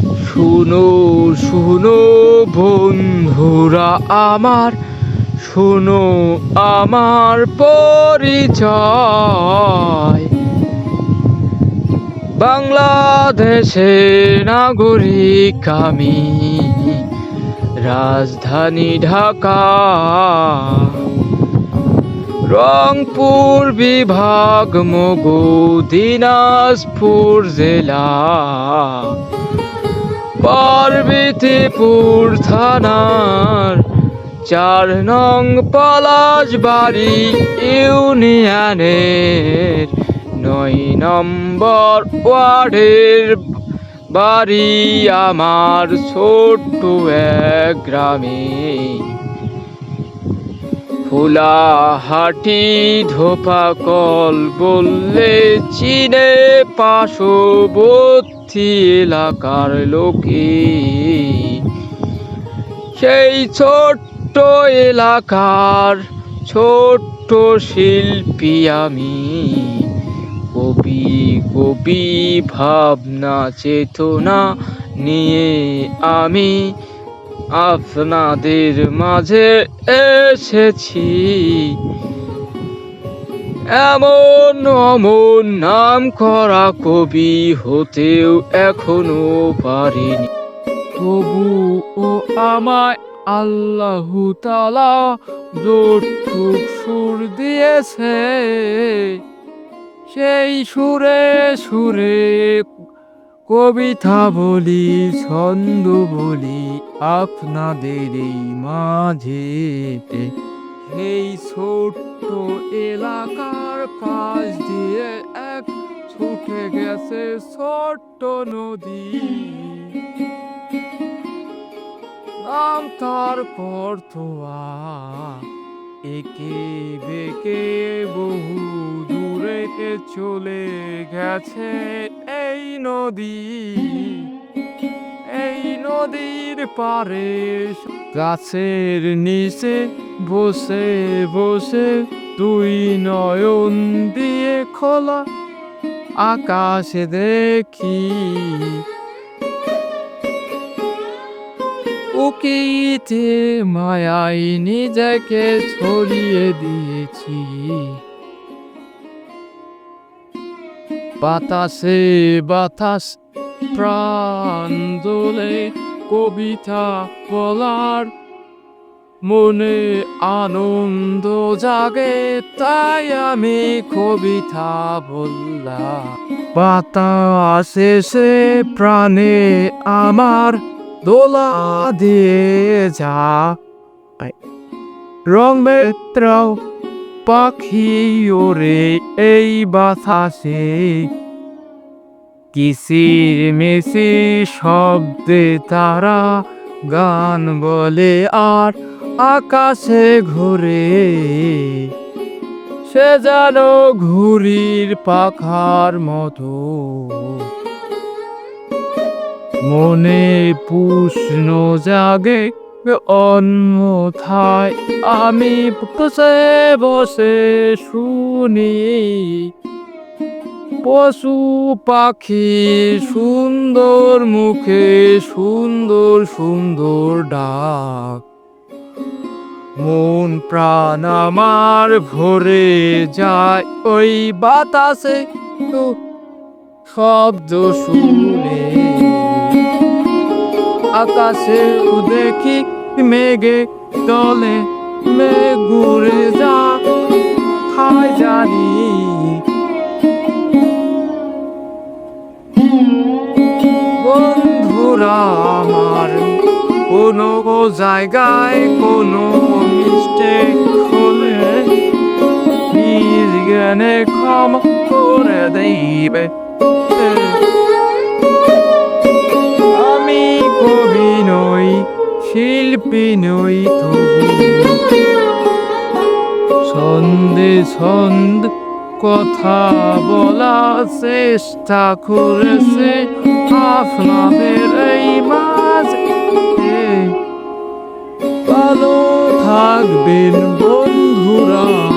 শুনো শুনো বন্ধুরা আমার, শুনো আমার পরিচয়। বাংলাদেশের নাগরিক আমি, রাজধানী ঢাকা। রংপুর বিভাগ, মগু, দিনাজপুর জেলা। পার্বতীপুর থানার চার নং পলাশবাড়ি ইউনিয়নের নয় নম্বর ওয়ার্ডের বাড়ি আমার ছোট্ট এক গ্রামে। ফুলাহাটি ধোপাকল বললে, চিনে পার্শ্ববর্তী এলাকার লোকে, সেই ছোট্ট এলাকার ছোট্ট শিল্পী আমি। কবি কবি ভাবনা, চেতনা নিয়ে আমি আপনাদের মাঝে এসেছি। এমন অমন নাম করা কবি হতেও এখনও পারিনি। তবু ও আমায় আল্লাহ তালা সুর দিয়েছে, সেই সুরে সুরে কবিতা বলি, ছন্দ বলি, আপনাদের এই মাঝেতে। এই ছোট্ট এলাকার পাশ দিয়ে এক ছুটে গেছে ছোট্ট নদী। নাম তার পর্তোয়া একে বেঁকে বহু দূরে চলে গেছে। নদী, এই নদীর পারে গাছের নিচে বসে বসে তুই নয়ন দিয়ে খোলা আকাশে দেখি। উকিতে মায়াই নিজেকে ছড়িয়ে দিয়েছি। বাতাসে, বাতাস, প্রাণ দোলে কবিতা বলার। মনে আনন্দ জাগে, তাই আমি কবিতা বললাম। বাতাস এসে প্রাণে আমার দোলা দিয়ে যা। রং মেত্রাও পাখি ওরে, এই বাতাসে কিসির মিসির শব্দে তারা গান বলে আর আকাশে ঘুরে। সে যেন ঘুড়ির পাখার মতো। মনে প্রশ্ন জাগে অন্যথায় আমি বসে বসে শুনি। পশু পাখি সুন্দর মুখে সুন্দর সুন্দর ডাক। মন প্রাণ আমার ভরে যায় ওই বাতাসে। শব্দ শুনে আকাশে দেখি মেঘে তলে মেঘ ঘুরে যা খায় জানি বন্ধুরা আমার, কোনো জায়গায় কোনো মিস্টেক হলে নিজ জ্ঞানে ক্ষমা করে দেবে। তবু। ছন্দে ছন্দ কথা বলা চেষ্টা করেছে আপনাদের এই মাঝে। ভালো থাকবেন বন্ধুরা।